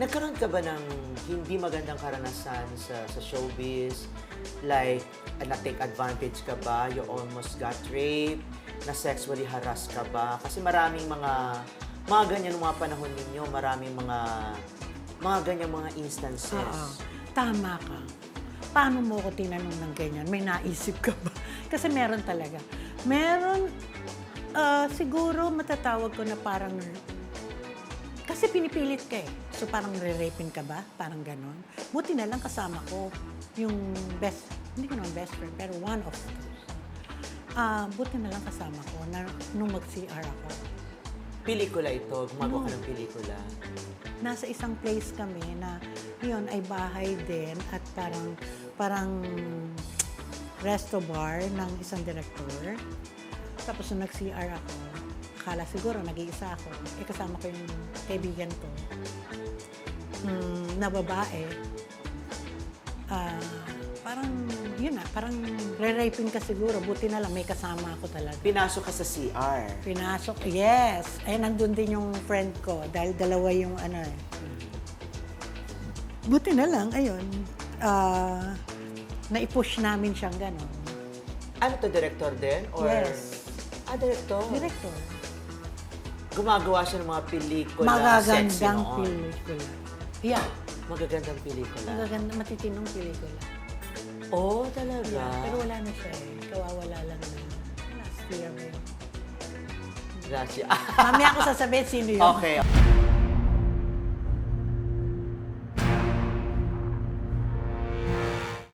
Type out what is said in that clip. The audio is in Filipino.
Nagkaroon ka ba ng hindi magandang karanasan sa, sa showbiz? Like, uh, na-take advantage ka ba? You almost got raped? Na sexually harassed ka ba? Kasi maraming mga, mga ganyan mga panahon ninyo, maraming mga, mga ganyan mga instances. Oo. Tama ka. Paano mo ko tinanong ng ganyan? May naisip ka ba? Kasi meron talaga. Meron, ah, siguro matatawag ko na parang, kasi pinipilit ka eh. So parang re-rapin ka ba? Parang ganon. Buti na lang kasama ko yung best, hindi ko naman best friend, pero one of those. Ah, buti na lang kasama ko na nung mag-CR ako. Pelikula ito, gumagawa ka Oo. ng pelikula. nasa isang place kami na yun ay bahay din at parang parang resto bar ng isang director. Tapos nung nag-CR ako, akala siguro nag-iisa ako. Eh kasama ko yung kaibigan ko mm, na babae. Ah, parang yun na, parang re-raping ka siguro. Buti na lang may kasama ako talaga. Pinasok ka sa CR. Pinasok, yes. Eh, nandun din yung friend ko dahil dalawa yung ano eh. Buti na lang, ayun. ah naipush namin siyang gano'n. Ano to, director din? Or... Yes. Ah, director. Director. Gumagawa siya ng mga pelikula. sexy Magagandang noon. pelikula. Yeah, Magagandang pelikula. magaganda, matitinong pelikula. Oh, talaga? Yeah, pero wala na siya eh. Kawawala lang na. Last year ba yun? Mamaya ako sasabihin sino yun. okay.